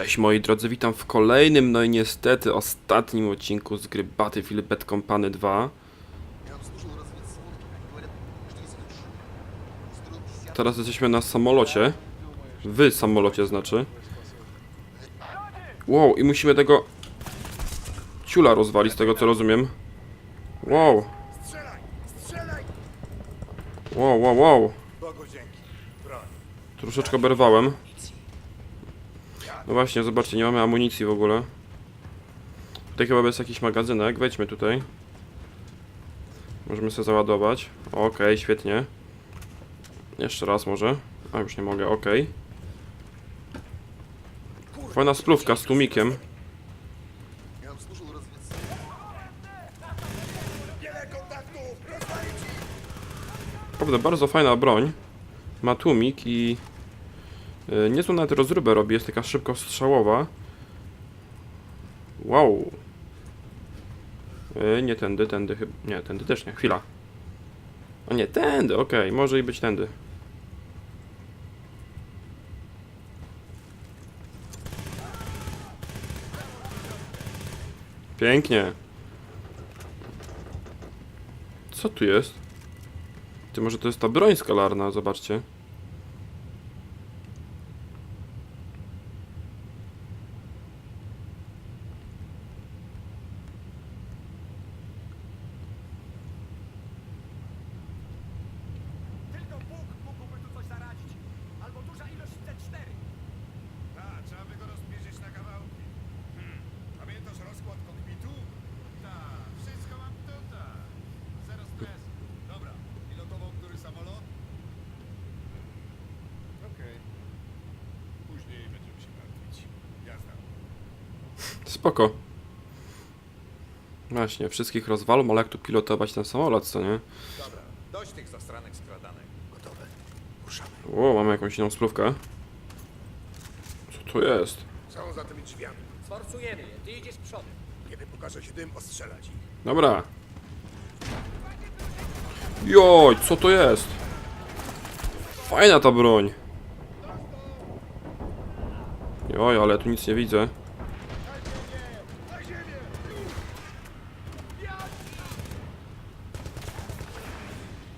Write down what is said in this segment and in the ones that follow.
Cześć moi drodzy, witam w kolejnym, no i niestety ostatnim odcinku z gry Battlefield Bad Company 2. Teraz jesteśmy na samolocie. w samolocie znaczy. Wow, i musimy tego ciula rozwalić, z tego co rozumiem. Wow. Wow, wow, wow. Troszeczkę berwałem. No właśnie, zobaczcie, nie mamy amunicji w ogóle. Tutaj chyba jest jakiś magazynek, wejdźmy tutaj. Możemy sobie załadować. Okej, okay, świetnie. Jeszcze raz może. A, już nie mogę, okej. Okay. Fajna spluwka z tłumikiem. Naprawdę bardzo fajna broń. Ma tłumik i Yy, niezłą nawet rozróbę robi, jest taka szybko strzałowa. Wow. Yy, nie tędy, tędy chyba... Nie, tędy też nie, chwila. A nie, tędy, okej, może i być tędy. Pięknie. Co tu jest? Ty może to jest ta broń skalarna, zobaczcie. Tylko Bóg mógłby tu coś zaradzić. Albo duża ilość C4. Tak, trzeba by go rozbierzyć na kawałki. Hmm. Pamiętasz rozkład kokpitu? Tak, wszystko mam tutaj. Zero stresu. Dobra, pilotował który samolot? Okej. Później będziemy się martwić. Jazda. Spoko. Właśnie, wszystkich rozwalą, ale jak tu pilotować ten samolot, co nie? Dobra, dość tych zastranek skradanek. Gotowe. Ruszamy. O, mamy jakąś inną spluwkę. Co to jest? Są za tymi drzwiami. Sforsujemy je. Ty idziesz przodem. Kiedy pokaże się dym, ostrzelać ich. Dobra. Joj, co to jest? Fajna ta broń. Joj, ale tu nic nie widzę.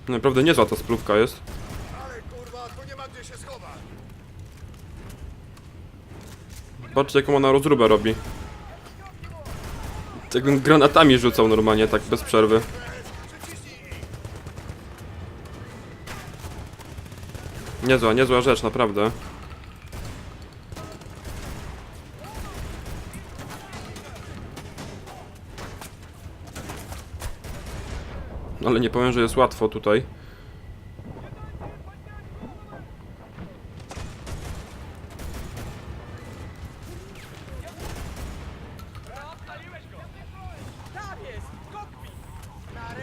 Naprawdę niezła ta spluwka jest. Ale kurwa, tu nie ma gdzie się schować. Patrzcie jaką ona rozróbę robi. Jakbym granatami rzucał normalnie, tak bez przerwy. Niezła, niezła rzecz, naprawdę. Ale nie powiem, że jest łatwo tutaj.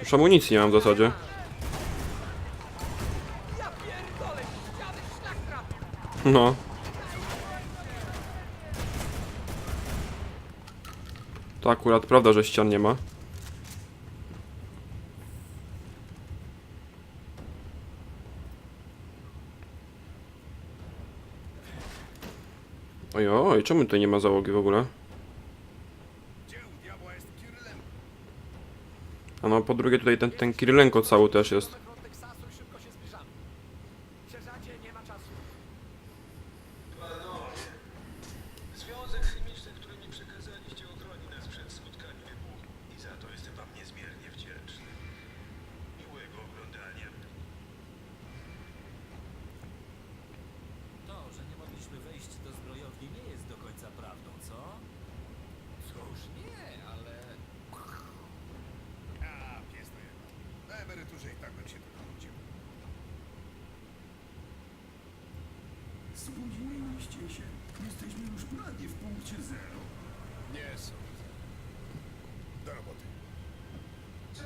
Już amunicji nie mam w zasadzie. No. To akurat prawda, że ścian nie ma. Ojoj, czemu tutaj nie ma załogi w ogóle? A no po drugie tutaj ten, ten Kirylenko cały też jest. Front Teksasu i szybko się zbliżamy. Sierżancie, nie ma czasu. Związek chemiczny, który mi przekazaliście, ochroni nas przed skutkami wybuchu i za to jestem wam niezmiernie wdzięczny. Miłego oglądania. To, że nie mogliśmy wejść do zbrojowni nie jest do końca prawdą, co? Cóż, nie, ale... A, pies to jedno. Emeryturze i tak bym się tylko nudził. Spóźniliście się. Jesteśmy już prawie w punkcie zero. Nie sądzę. Do roboty. Co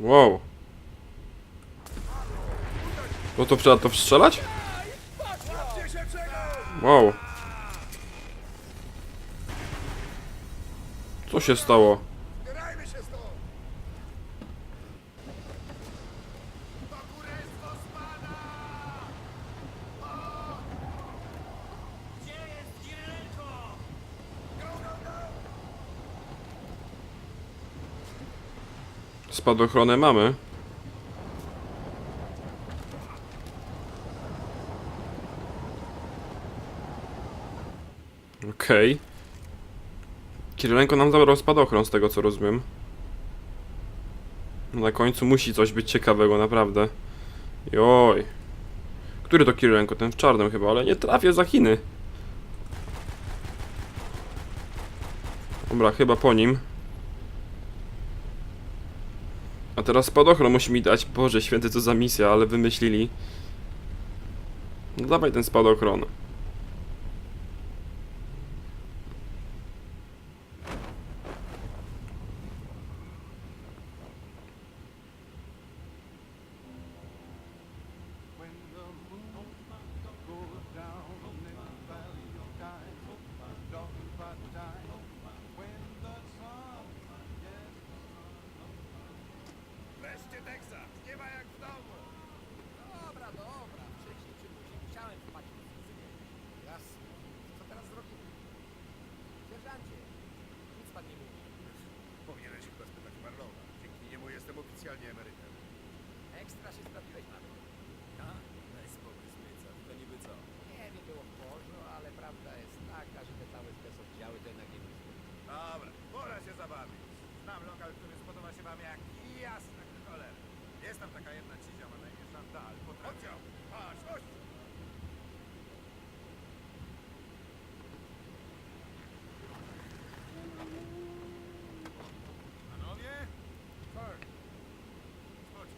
Wow. Bo to trzeba to wstrzelać? Wow. Co się stało? Zbierajmy się stąd! To kurestwo spada! Gdzie jest Kirylenko? Spadochronę mamy. Okej. Kirylenko nam zabrał spadochron, z tego co rozumiem. Na końcu musi coś być ciekawego, naprawdę. Joj. Który to Kirylenko? Ten w czarnym chyba, ale nie trafię za Chiny. Dobra, chyba po nim. A teraz spadochron musi mi dać. Boże święty, co za misja, ale wymyślili. No dawaj ten spadochron. Wreszcie Teksas! Nie ma jak w domu! Dobra, dobra. Wcześniej czy później musiałem wpaść w fizykę. Jasne. Co teraz zrobimy? Sierżancie, nic pan nie mówi. Powinieneś chyba spytać Marlona. Dzięki niemu oficjalnie emerytem. Ekstra się sprawiłeś nawet. A? Daj spokój, zmyca. To niby co? Nie wiem, było w porządku, ale prawda jest taka, że te całe specoddziały to jednak nie wyszło. Dobra, pora się zabawić. Znam lokal, który spodoba się wam jak jasna cholera. Jest tam taka jedna cizia, ma na imię Chantal. Oddział! Patrz, chodź! Panowie? Kirk. Chodź.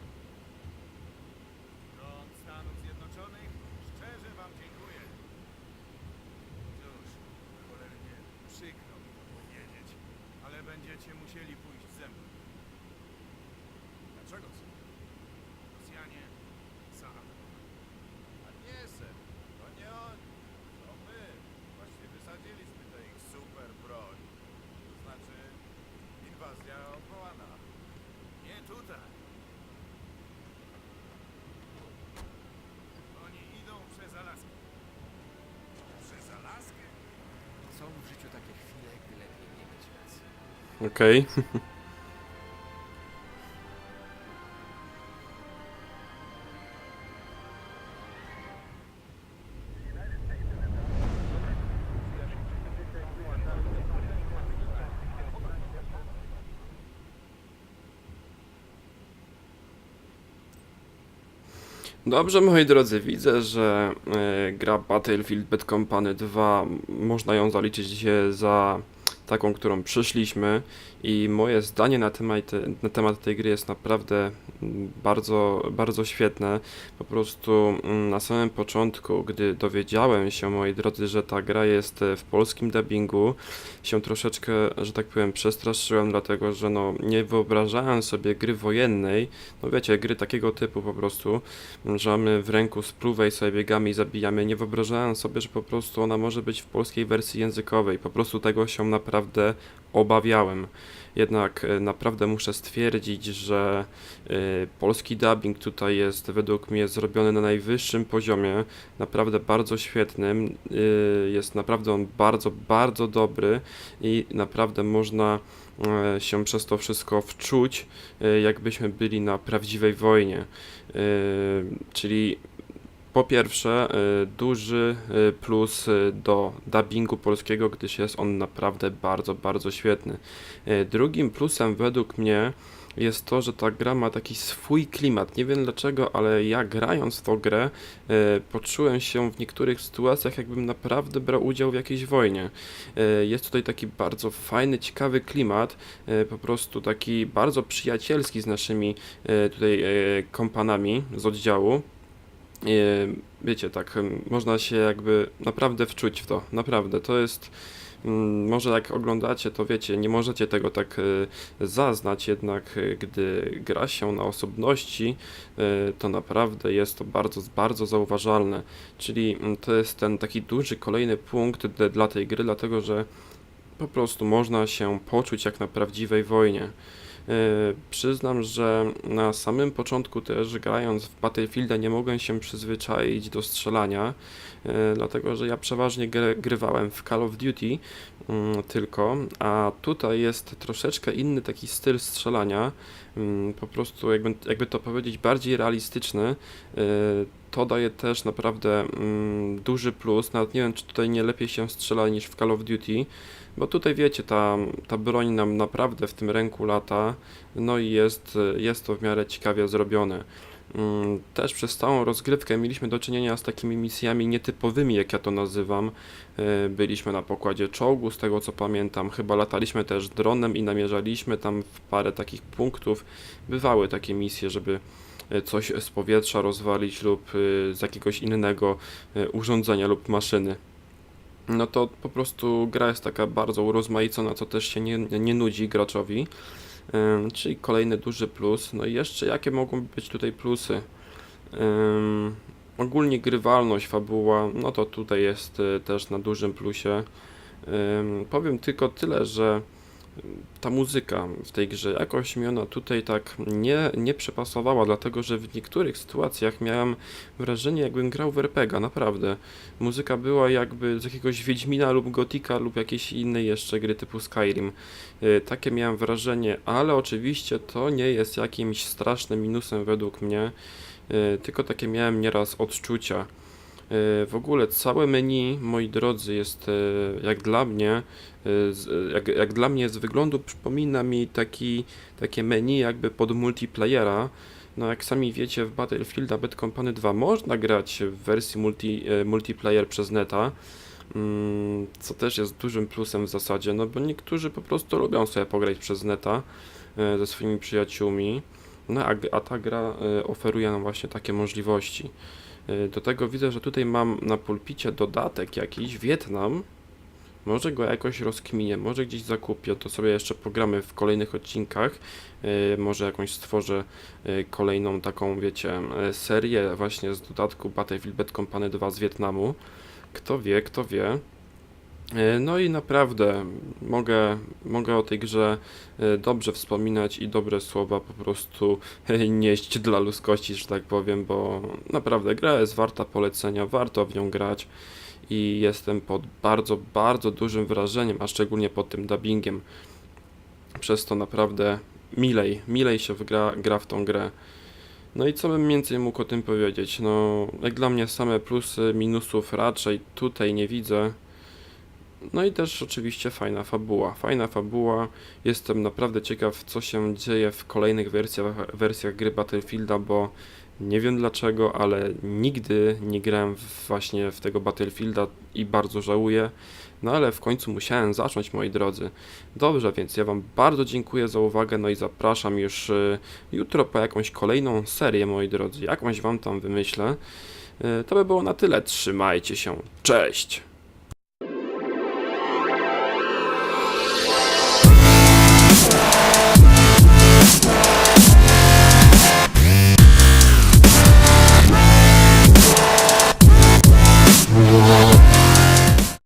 Rząd Stanów Zjednoczonych szczerze wam dziękuję. Cóż, cholernie przykro mi to powiedzieć, ale będziecie musieli pójść ze mną. Dlaczego, sir? Rosjanie zaatakowali. A nie, sir, to nie oni, to my. Właśnie wysadziliśmy tę ich super broń. To znaczy, inwazja odwołana. Nie tutaj. Oni idą przez Alaskę. Przez Alaskę? Są w życiu takie chwile, gdy lepiej nie mieć racji. Okej. Dobrze, moi drodzy, widzę, że e, gra Battlefield Bad Company 2 można ją zaliczyć dzisiaj za taką, którą przyszliśmy i moje zdanie na temat, na temat tej gry jest naprawdę mm, bardzo, bardzo świetne. Po prostu mm, na samym początku, gdy dowiedziałem się, moi drodzy, że ta gra jest e, w polskim dubbingu, się troszeczkę, że tak powiem, przestraszyłem, dlatego że no, nie wyobrażałem sobie gry wojennej, no wiecie, gry takiego typu po prostu, że mamy w ręku spluwę i sobie biegamy i zabijamy. Nie wyobrażałem sobie, że po prostu ona może być w polskiej wersji językowej. Po prostu tego się naprawdę obawiałem. Jednak e, naprawdę muszę stwierdzić, że e, polski dubbing tutaj jest według mnie zrobiony na najwyższym poziomie, naprawdę bardzo świetnym. E, Jest naprawdę on bardzo, bardzo dobry i naprawdę można się przez to wszystko wczuć, jakbyśmy byli na prawdziwej wojnie. Czyli po pierwsze, e, duży e, plus e, do dubbingu polskiego, gdyż jest on naprawdę bardzo, bardzo świetny. Drugim plusem według mnie jest to, że ta gra ma taki swój klimat. Nie wiem dlaczego, ale ja grając w tą grę e, poczułem się w niektórych sytuacjach, jakbym naprawdę brał udział w jakiejś wojnie. E, jest tutaj taki bardzo fajny, ciekawy klimat, e, po prostu taki bardzo przyjacielski z naszymi e, tutaj e, kompanami z oddziału. Wiecie, tak, można się jakby naprawdę wczuć w to. Naprawdę, to jest Mm, Może jak oglądacie, to wiecie, nie możecie tego tak e, zaznać, jednak e, gdy gra się na osobności, e, to naprawdę jest to bardzo, bardzo zauważalne. Czyli mm, to jest ten taki duży kolejny punkt dla tej gry, dlatego że po prostu można się poczuć jak na prawdziwej wojnie. E, Przyznam, że na samym początku też grając w Battlefielda nie mogłem się przyzwyczaić do strzelania, e, dlatego że ja przeważnie gry, grywałem w Call of Duty mm, tylko, a tutaj jest troszeczkę inny taki styl strzelania, po prostu jakby, jakby to powiedzieć bardziej realistyczny. E, To daje też naprawdę mm, duży plus, nawet nie wiem czy tutaj nie lepiej się strzela niż w Call of Duty, bo tutaj wiecie, ta, ta broń nam naprawdę w tym ręku lata, no i jest, jest to w miarę ciekawie zrobione. Mm, Też przez całą rozgrywkę mieliśmy do czynienia z takimi misjami nietypowymi, jak ja to nazywam. E, Byliśmy na pokładzie czołgu, z tego co pamiętam, chyba lataliśmy też dronem i namierzaliśmy tam w parę takich punktów. Bywały takie misje, żeby e, coś z powietrza rozwalić lub e, z jakiegoś innego urządzenia lub maszyny no to po prostu gra jest taka bardzo urozmaicona, co też się nie, nie nudzi graczowi. Czyli kolejny duży plus. No i jeszcze jakie mogą być tutaj plusy? Ogólnie grywalność, fabuła, no to tutaj jest y, też na dużym plusie. Powiem tylko tyle, że ta muzyka w tej grze jakoś mi ona tutaj tak nie, nie przepasowała, dlatego że w niektórych sytuacjach miałem wrażenie, jakbym grał w RPGa, naprawdę. Muzyka była jakby z jakiegoś Wiedźmina lub Gotika lub jakiejś innej jeszcze gry typu Skyrim. Y, Takie miałem wrażenie, ale oczywiście to nie jest jakimś strasznym minusem według mnie, y, tylko takie miałem nieraz odczucia. Y, W ogóle całe menu, moi drodzy, jest y, jak dla mnie, z- jak, jak dla mnie z wyglądu przypomina mi taki, takie menu jakby pod multiplayera. No jak sami wiecie, w Battlefielda Bad Company 2 można grać w wersji multi, e, multiplayer przez neta, mm, co też jest dużym plusem w zasadzie, no bo niektórzy po prostu lubią sobie pograć przez neta e, ze swoimi przyjaciółmi, no a, a ta gra e, oferuje nam właśnie takie możliwości. E, Do tego widzę, że tutaj mam na pulpicie dodatek jakiś, Wietnam, może go jakoś rozkminię, może gdzieś zakupię, to sobie jeszcze pogramy w kolejnych odcinkach. E, Może jakąś stworzę e, kolejną taką, wiecie, serię właśnie z dodatku Battlefield Bad Company 2 z Wietnamu. Kto wie, kto wie. E, No i naprawdę mogę, mogę o tej grze e, dobrze wspominać i dobre słowa po prostu e, nieść dla ludzkości, że tak powiem, bo naprawdę gra jest warta polecenia, warto w nią grać i jestem pod bardzo, bardzo dużym wrażeniem, a szczególnie pod tym dubbingiem. Przez to naprawdę milej, milej się gra, gra w tą grę. No i co bym więcej mógł o tym powiedzieć? No, jak dla mnie same plusy, minusów raczej tutaj nie widzę. No i też oczywiście fajna fabuła. Fajna fabuła. Jestem naprawdę ciekaw, co się dzieje w kolejnych wersjach, wersjach gry Battlefielda, bo nie wiem dlaczego, ale nigdy nie grałem właśnie w tego Battlefielda i bardzo żałuję. No ale w końcu musiałem zacząć, moi drodzy. Dobrze, więc ja Wam bardzo dziękuję za uwagę, no i zapraszam już y, jutro po jakąś kolejną serię, moi drodzy. Jakąś Wam tam wymyślę. Y, To by było na tyle. Trzymajcie się. Cześć!